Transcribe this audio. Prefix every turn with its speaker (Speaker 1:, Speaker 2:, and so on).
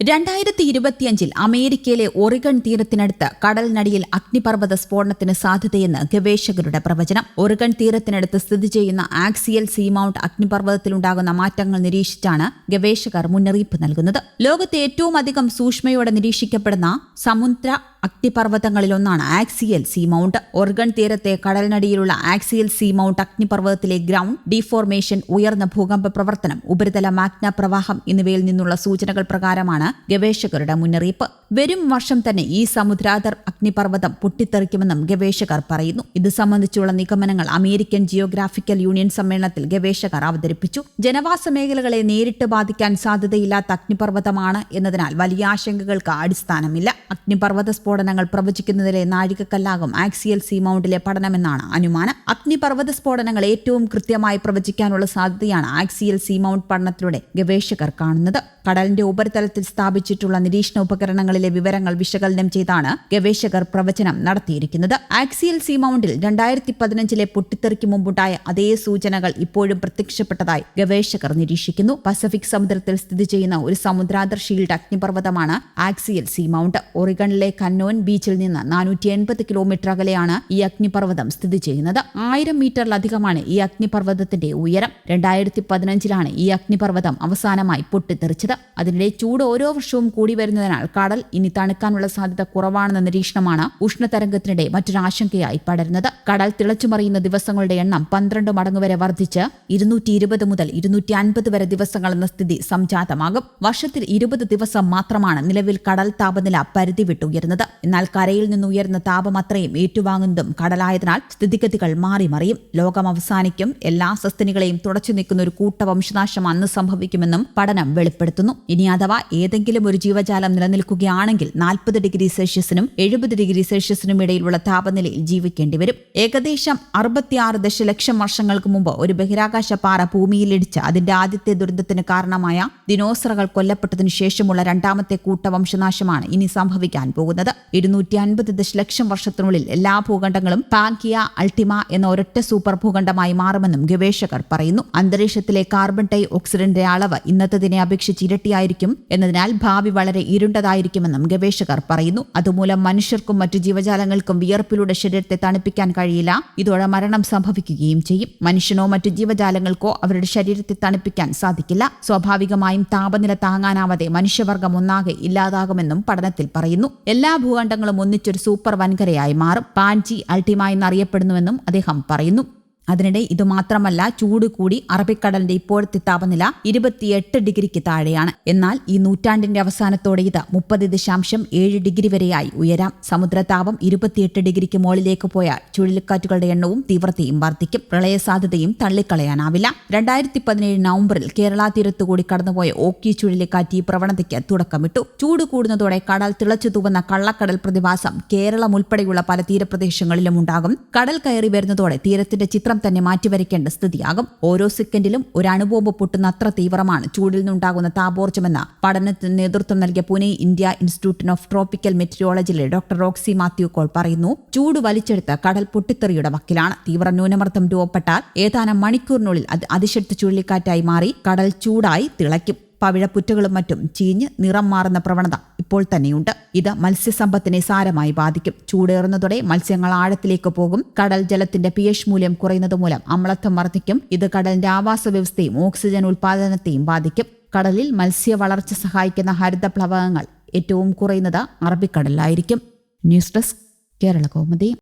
Speaker 1: രണ്ടായിരത്തി ഇരുപത്തിയഞ്ചിൽ അമേരിക്കയിലെ ഒറിഗൺ തീരത്തിനടുത്ത് കടലിനടിയിൽ അഗ്നിപർവത സ്ഫോടനത്തിന് സാധ്യതയെന്ന് ഗവേഷകരുടെ പ്രവചനം. ഒറിഗൺ തീരത്തിനടുത്ത് സ്ഥിതി ചെയ്യുന്ന ആക്സിയൽ സീമൌണ്ട് അഗ്നിപർവതത്തിലുണ്ടാകുന്ന മാറ്റങ്ങൾ നിരീക്ഷിച്ചാണ് ഗവേഷകർ മുന്നറിയിപ്പ് നൽകുന്നത്. ലോകത്തെ ഏറ്റവും അധികം സൂക്ഷ്മയോടെ നിരീക്ഷിക്കപ്പെടുന്ന സമുദ്ര അഗ്നിപർവതങ്ങളിലൊന്നാണ്. ആക്സിയൽ സീമൌണ്ട് ഒർഗൺ തീരത്തെ കടലിനടിയിലുള്ള ആക്സിയൽ സീമൌണ്ട് അഗ്നിപർവതത്തിലെ ഗ്രൗണ്ട് ഡിഫോർമേഷൻ ഉയർന്ന ഭൂകമ്പ പ്രവർത്തനം ഉപരിതല മാഗ്ന പ്രവാഹം എന്നിവയിൽ നിന്നുള്ള സൂചനകൾ പ്രകാരമാണ് ഗവേഷകരുടെ മുന്നറിയിപ്പ്. വരും വർഷം തന്നെ ഈ സമുദ്രാതർ അഗ്നിപർവതം പൊട്ടിത്തെറിക്കുമെന്നും ഗവേഷകർ പറയുന്നു. ഇത് സംബന്ധിച്ചുള്ള നിഗമനങ്ങൾ അമേരിക്കൻ ജിയോഗ്രാഫിക്കൽ യൂണിയൻ സമ്മേളനത്തിൽ ഗവേഷകർ അവതരിപ്പിച്ചു. ജനവാസ മേഖലകളെ നേരിട്ട് ബാധിക്കാൻ സാധ്യതയില്ലാത്ത അഗ്നിപർവതമാണ് എന്നതിനാൽ വലിയ ആശങ്കകൾക്ക് അടിസ്ഥാനമില്ല. അഗ്നിപർവത സ്ഫോടനങ്ങൾ പ്രവചിക്കുന്നതിലെ നാഴികക്കല്ലാകും ആക്സിയൽ സീമൌണ്ടിലെ പഠനമെന്നാണ് അനുമാനം. അഗ്നിപർവത സ്ഫോടനങ്ങൾ ഏറ്റവും കൃത്യമായി പ്രവചിക്കാനുള്ള സാധ്യതയാണ് ആക്സിയൽ സീമൗണ്ട് പഠനത്തിലൂടെ ഗവേഷകർ കാണുന്നത്. കടലിന്റെ ഉപരിതലത്തിൽ സ്ഥാപിച്ചിട്ടുള്ള നിരീക്ഷണ ഉപകരണങ്ങളിലെ വിവരങ്ങൾ വിശകലനം ചെയ്താണ് ഗവേഷകർ പ്രവചനം നടത്തിയിരിക്കുന്നത്. ആക്സിയൽ സീമൗണ്ടിൽ രണ്ടായിരത്തി പതിനഞ്ചിലെ പൊട്ടിത്തെറിക്ക് മുമ്പുണ്ടായ അതേ സൂചനകൾ ഇപ്പോഴും പ്രത്യക്ഷപ്പെട്ടതായി ഗവേഷകർ നിരീക്ഷിക്കുന്നു. പസഫിക് സമുദ്രത്തിൽ സ്ഥിതി ചെയ്യുന്ന ഒരു സമുദ്രാന്തർ ഷീൽഡ് അഗ്നിപർവതമാണ് ആക്സിയൽ സീമൗണ്ട് ഒറിഗണിലെ കന്നോൻ ബീച്ചിൽ നിന്ന് നാനൂറ്റി എൺപത് കിലോമീറ്റർ അകലെയാണ് ഈ അഗ്നിപർവതം സ്ഥിതി ചെയ്യുന്നത്. ആയിരം മീറ്ററിലധികമാണ് ഈ അഗ്നിപർവതത്തിന്റെ ഉയരം. രണ്ടായിരത്തി പതിനഞ്ചിലാണ് ഈ അഗ്നിപർവതം അവസാനമായി പൊട്ടിത്തെറിച്ചത്. അതിനിടെ ചൂട് ഓരോ വർഷവും കൂടി വരുന്നതിനാൽ കടൽ ഇനി തണുക്കാനുള്ള സാധ്യത കുറവാണെന്ന നിരീക്ഷണമാണ് ഉഷ്ണതരംഗത്തിനിടെ മറ്റൊരാശങ്കയായി പടരുന്നത്. കടൽ തിളച്ചുമറിയുന്ന ദിവസങ്ങളുടെ എണ്ണം പന്ത്രണ്ട് മടങ്ങ് വരെ വർദ്ധിച്ച് ഇരുന്നൂറ്റി ഇരുപത് മുതൽ ഇരുന്നൂറ്റി അൻപത് വരെ ദിവസങ്ങൾ എന്ന സ്ഥിതി സംജാതമാകും. വർഷത്തിൽ ഇരുപത് ദിവസം മാത്രമാണ് നിലവിൽ കടൽ താപനില പരിധി വിട്ടുയരുന്നത് എന്നാൽ കരയിൽ നിന്ന് ഉയർന്ന താപം അത്രയും ഏറ്റുവാങ്ങുന്നതും കടലായതിനാൽ സ്ഥിതിഗതികൾ മാറി മറിയും. ലോകം അവസാനിക്കും. എല്ലാ സസ്തനികളെയും തുടച്ചു നിൽക്കുന്ന ഒരു കൂട്ട വംശനാശം അന്ന് സംഭവിക്കുമെന്നും പഠനം വെളിപ്പെടുത്തുന്നു. ഇനി അഥവാ ഏതെങ്കിലും ഒരു ജീവജാലം നിലനിൽക്കുകയാണെങ്കിൽ നാൽപ്പത് ഡിഗ്രി സെൽഷ്യസിനും എഴുപത് ഡിഗ്രി സെൽഷ്യസിനും ഇടയിലുള്ള താപനിലയിൽ ജീവിക്കേണ്ടി വരും. ഏകദേശം അറുപത്തിയാറ് ദശലക്ഷം വർഷങ്ങൾക്ക് മുമ്പ് ഒരു ബഹിരാകാശ പാറ ഭൂമിയിലിടിച്ച് അതിന്റെ ആദ്യത്തെ ദുരന്തത്തിന് കാരണമായ ദിനോസറുകൾ കൊല്ലപ്പെട്ടതിനു ശേഷമുള്ള രണ്ടാമത്തെ കൂട്ടവംശനാശമാണ് ഇനി സംഭവിക്കാൻ പോകുന്നത്. ഇരുന്നൂറ്റി അൻപത് ദശലക്ഷം വർഷത്തിനുള്ളിൽ എല്ലാ ഭൂഖണ്ഡങ്ങളും പാങ്കിയ അൾട്ടിമ എന്ന ഒരൊറ്റ സൂപ്പർ ഭൂഖണ്ഡമായി മാറുമെന്നും ഗവേഷകർ പറയുന്നു. അന്തരീക്ഷത്തിലെ കാർബൺ ഡൈ ഓക്സിഡന്റെ അളവ് ഇന്നത്തതിനെ അപേക്ഷിച്ച് ഇരട്ടിയായിരിക്കും എന്നതിനാൽ ഭാവി വളരെ ഇരുണ്ടതായിരിക്കുമെന്നും ഗവേഷകർ പറയുന്നു. അതുമൂലം മനുഷ്യർക്കും മറ്റു ജീവജാലങ്ങൾക്കും വിയർപ്പിലൂടെ ശരീരത്തെ തണുപ്പിക്കാൻ കഴിയില്ല. ഇതോടെ മരണം സംഭവിക്കുകയും ചെയ്യും. മനുഷ്യനോ മറ്റു ജീവജാലങ്ങൾക്കോ അവരുടെ ശരീരത്തെ തണുപ്പിക്കാൻ സാധിക്കില്ല. സ്വാഭാവികമായും താപനില താങ്ങാനാവാതെ മനുഷ്യവർഗം ഒന്നാകെ ഇല്ലാതാകുമെന്നും പഠനത്തിൽ പറയുന്നു. എല്ലാ ഭൂഖണ്ഡങ്ങളും ഒന്നിച്ചൊരു സൂപ്പർ വൻകരയായി മാറും. പാൻജി അൾട്ടിമ എന്നറിയപ്പെടുന്നുവെന്നും അദ്ദേഹം പറയുന്നു. അതിനിടെ ഇതുമാത്രമല്ല ചൂട് കൂടി അറബിക്കടലിന്റെ ഇപ്പോഴത്തെ താപനില ഇരുപത്തിയെട്ട് ഡിഗ്രിക്ക് താഴെയാണ്. എന്നാൽ ഈ നൂറ്റാണ്ടിന്റെ അവസാനത്തോടെ ഇത് മുപ്പത് ദശാംശം ഏഴ് ഡിഗ്രി വരെയായി ഉയരാം. സമുദ്രതാപം ഇരുപത്തിയെട്ട് ഡിഗ്രിക്ക് മുകളിലേക്ക് പോയാൽ ചുഴലിക്കാറ്റുകളുടെ എണ്ണവും തീവ്രതയും വർദ്ധിക്കും. പ്രളയ സാധ്യതയും തള്ളിക്കളയാനാവില്ല. രണ്ടായിരത്തി പതിനേഴ് നവംബറിൽ കേരള തീരത്തുകൂടി കടന്നുപോയ ഓക്കി ചുഴലിക്കാറ്റ് ഈ പ്രവണതയ്ക്ക് തുടക്കമിട്ടു. ചൂട് കൂടുന്നതോടെ കടൽ തിളച്ചു തൂവുന്ന കള്ളക്കടൽ പ്രതിഭാസം കേരളം ഉൾപ്പെടെയുള്ള പല തീരപ്രദേശങ്ങളിലും ഉണ്ടാകും. കടൽ കയറി വരുന്നതോടെ തീരത്തിന്റെ ചിത്രം ചിത്രം തന്നെ മാറ്റിവരയ്ക്കേണ്ട സ്ഥിതിയാകും. ഓരോ സെക്കൻഡിലും ഒരു അണുബോംബ് പൊട്ടുന്ന അത്ര തീവ്രമാണ്. ചൂടിൽ നിന്നുണ്ടാകുന്ന താപോർജമെന്ന പഠനത്തിന് നേതൃത്വം നൽകിയ Pune India institute of tropical മെറ്റീരിയോളജിയിലെ doctor Roxy Mathew Koll പറയുന്നു ചൂട് വലിച്ചെടുത്ത് കടൽ പൊട്ടിത്തെറിയുടെ വക്കിലാണ്. തീവ്ര ന്യൂനമർദ്ദം രൂപപ്പെട്ടാൽ ഏതാനും മണിക്കൂറിനുള്ളിൽ അത് അതിശക്തി ചുഴലിക്കാറ്റായി മാറി. കടൽ ചൂടായി തിളയ്ക്കും. പവിഴപ്പുറ്റുകളും മറ്റും ചീഞ്ഞ് നിറം മാറുന്ന പ്രവണത ഇപ്പോൾ തന്നെയുണ്ട്. ഇത് മത്സ്യസമ്പത്തിനെ സാരമായി ബാധിക്കും. ചൂടേറുന്നതോടെ മത്സ്യങ്ങൾ ആഴത്തിലേക്ക് പോകും. കടൽ ജലത്തിന്റെ പി എച്ച് മൂല്യം കുറയുന്നത് മൂലം അമ്ലത്വം വർദ്ധിക്കും. ഇത് കടലിന്റെ ആവാസ വ്യവസ്ഥയും ഓക്സിജൻ ഉൽപാദനത്തെയും ബാധിക്കും. കടലിൽ മത്സ്യ വളർച്ച സഹായിക്കുന്ന ഹരിത പ്ലവകങ്ങൾ ഏറ്റവും കുറയുന്നത് അറബിക്കടലിലായിരിക്കും. News desk Kerala Kaumudi.